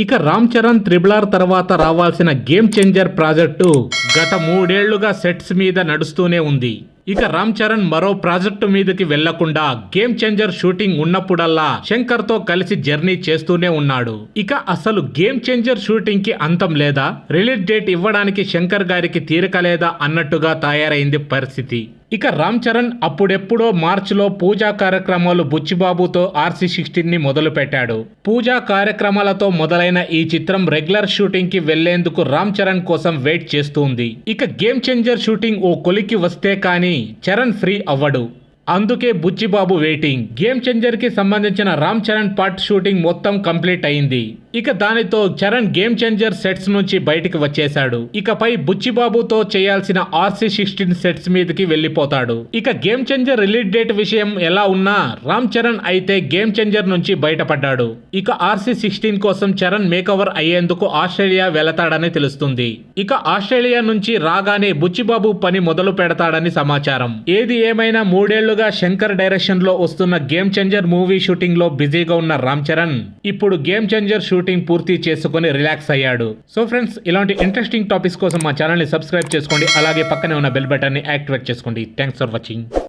ఇక రామ్ చరణ్ త్రిబులార్ తర్వాత రావాల్సిన గేమ్ చేంజర్ ప్రాజెక్టు గత మూడేళ్ళుగా సెట్స్ మీద నడుస్తూనే ఉంది. ఇక రామ్ చరణ్ మరో ప్రాజెక్టు మీదకి వెళ్ళకుండా గేమ్ చేంజర్ షూటింగ్ ఉన్నప్పుడల్లా శంకర్తో కలిసి జర్నీ చేస్తూనే ఉన్నాడు. ఇక అసలు గేమ్ చేంజర్ షూటింగ్కి అంతం లేదా? రిలీజ్ డేట్ ఇవ్వడానికి శంకర్ గారికి తీరిక లేదా అన్నట్టుగా తయారైంది పరిస్థితి. ఇక రామ్ చరణ్ అప్పుడెప్పుడో మార్చిలో పూజా కార్యక్రమాలు బుచ్చిబాబుతో ఆర్సీ సిక్స్టీన్ని మొదలుపెట్టాడు. పూజా కార్యక్రమాలతో మొదలైన ఈ చిత్రం రెగ్యులర్ షూటింగ్కి వెళ్ళేందుకు రామ్ చరణ్ కోసం వెయిట్ చేస్తుంది ఇక గేమ్ చేంజర్ షూటింగ్ ఓ కొలికి వస్తే కానీ చరణ్ ఫ్రీ అవ్వడు. అందుకే బుచ్చిబాబు వెయిటింగ్ గేమ్ చేంజర్కి సంబంధించిన రామ్ చరణ్ పార్ట్ షూటింగ్ మొత్తం కంప్లీట్ అయింది. ఇక దానితో చరణ్ గేమ్ చేంజర్ సెట్స్ నుంచి బయటికి వచ్చేశాడు. ఇకపై బుచ్చిబాబుతో చేయాల్సిన ఆర్సీ సిక్స్టీన్ సెట్స్ మీదకి వెళ్ళిపోతాడు. ఇక గేమ్ చేంజర్ రిలీజ్ డేట్ విషయం ఎలా ఉన్నా రామ్ చరణ్ అయితే గేమ్ చేంజర్ నుంచి బయటపడ్డాడు. ఇక ఆర్సీ సిక్స్టీన్ కోసం చరణ్ మేకవర్ అయ్యేందుకు ఆస్ట్రేలియా వెళతాడని తెలుస్తుంది. ఇక ఆస్ట్రేలియా నుంచి రాగానే బుచ్చిబాబు పని మొదలు పెడతాడని సమాచారం. ఏది ఏమైనా మూడేళ్ళుగా శంకర్ డైరెక్షన్లో వస్తున్న గేమ్ చేంజర్ మూవీ షూటింగ్లో బిజీగా ఉన్న రామ్ చరణ్ ఇప్పుడు గేమ్ చేంజర్ షూటింగ్ పూర్తి చేసుకుని రిలాక్స్ అయ్యాడు. సో ఫ్రెండ్స్ ఇలాంటి ఇంట్రెస్టింగ్ టాపిక్స్ కోసం మా ఛానల్ని సబ్స్క్రైబ్ చేసుకోండి. అలాగే పక్కనే ఉన్న బెల్ బటన్ని యాక్టివేట్ చేసుకోండి. Thanks for watching